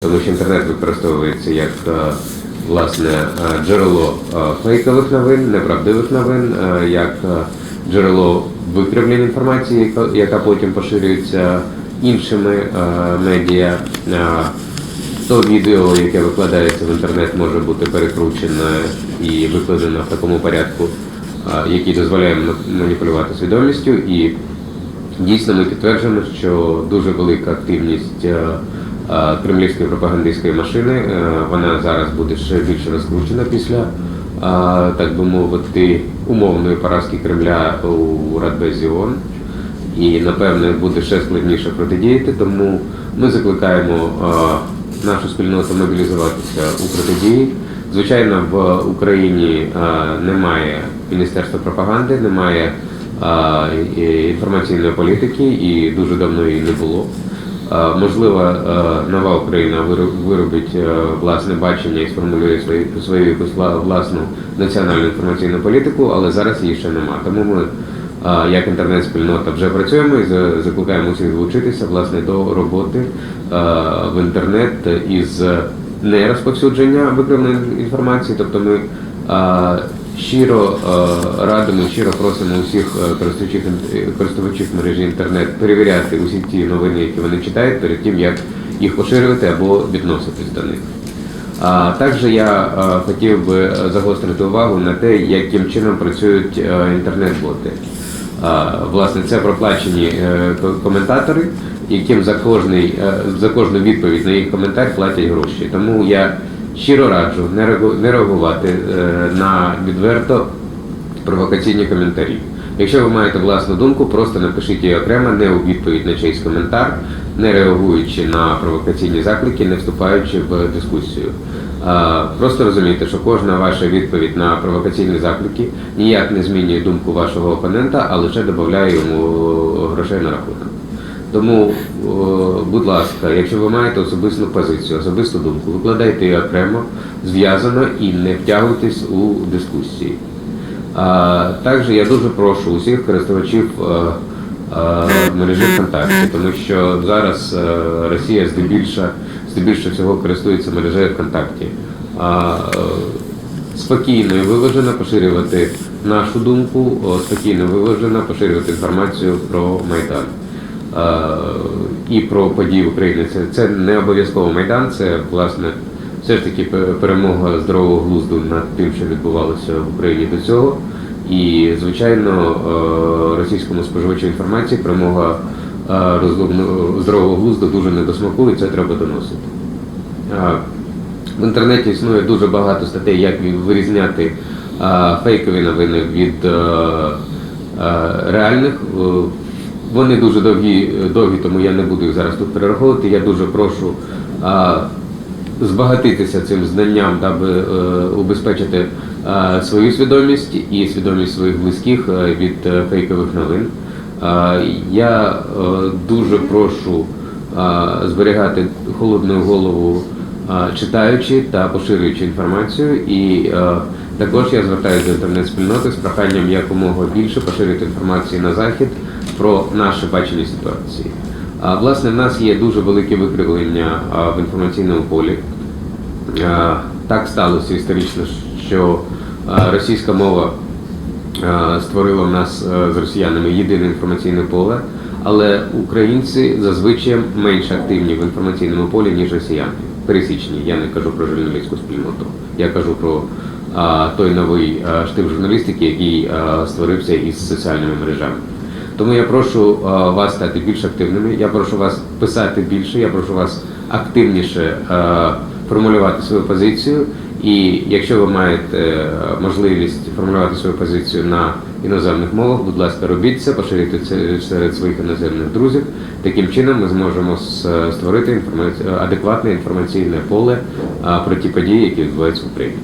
Тому що інтернет використовується як е, власне е, джерело е, фейкових новин, неправдивих новин, як джерело викривлення інформації, яка- потім поширюється іншими медіа. То відео, яке викладається в інтернет, може бути перекручене і викладено в такому порядку, який дозволяє маніпулювати свідомістю. І Дійсно, ми підтверджуємо, що дуже велика активність кремлівської пропагандистської машини. е, Вона зараз буде ще більше розкручена після, е, так би мовити, умовної поразки Кремля у Радбезі ООН. І напевне буде ще складніше протидіяти, тому ми закликаємо е, нашу спільноту мобілізуватися у протидії. Звичайно, в Україні е, немає міністерства пропаганди, немає е, інформаційної політики і дуже давно її не було. Можливо, е, нова Україна виробить е, власне бачення і сформулює свою, свою власну національну інформаційну політику, але зараз її ще нема. Тому ми, як інтернет-спільнота, вже працюємо і закликаємо усіх долучитися власне до роботи в інтернет із не розповсюдження викривленої інформації, тобто ми щиро е, радимо, щиро просимо усіх е, користувачів, користувачів мережі інтернет перевіряти усі ті новини, які вони читають, перед тим як їх поширювати або відноситись до них. А також я е, хотів би загострити увагу на те, яким чином працюють е, інтернет-боти. Власне, це проплачені е, коментатори, яким за кожний е, за кожну відповідь на їх коментар платять гроші. Тому я щиро раджу не реагувати е, на відверто провокаційні коментарі. Якщо ви маєте власну думку, просто напишіть її окремо, не у відповідь на чийсь коментар, не реагуючи на провокаційні заклики, не вступаючи в дискусію. Просто розумійте, що кожна ваша відповідь на провокаційні заклики ніяк не змінює думку вашого опонента, а лише додає йому грошей на рахунок. Тому, будь ласка, якщо ви маєте особисту позицію, особисту думку, викладайте її окремо, зв'язано і не втягуйтесь у дискусії. А, також я дуже прошу усіх користувачів е, е, мережі ВКонтакті, тому що зараз е, Росія здебільша, здебільшого всього користується мережею ВКонтакті. А, спокійно і виважено поширювати нашу думку, спокійно і виважено поширювати інформацію про Майдан. Е, і про події в Україні. Це, це не обов'язково Майдан, це власне все ж таки перемога здорового глузду над тим, що відбувалося в Україні до цього. І, звичайно, е, російському споживачу інформації перемога е, здорового глузду дуже не до смаку, і це треба доносити. В інтернеті існує дуже багато статей, як вирізняти фейкові новини від реальних. Е, Вони дуже довгі, довгі, тому я не буду їх зараз тут перераховувати. Я дуже прошу е, збагатитися цим знанням, даби е, убезпечити е, свою свідомість і свідомість своїх близьких е, від е, фейкових новин. Е, Я е, дуже прошу е, зберігати холодну голову, е, читаючи та поширюючи інформацію. І е, також я звертаюся до інтернет-спільноти з проханням якомога більше поширювати інформацію на захід про наше бачення ситуації. Власне, в нас є дуже велике викривлення в інформаційному полі. Так сталося історично, що російська мова створила в нас з росіянами єдине інформаційне поле, але українці зазвичай менш активні в інформаційному полі, ніж росіяни. Пересічні, я не кажу про журналістську спільноту, я кажу про той новий штиб журналістики, який створився із соціальними мережами. Тому я прошу вас стати більш активними. Я прошу вас писати більше. Я прошу вас активніше формулювати свою позицію. І якщо ви маєте е, можливість формулювати свою позицію на іноземних мовах, будь ласка, робіть це, поширюйте це серед своїх іноземних друзів. Таким чином ми зможемо створити інформаці- адекватне інформаційне поле про ті події, які відбуваються в Україні.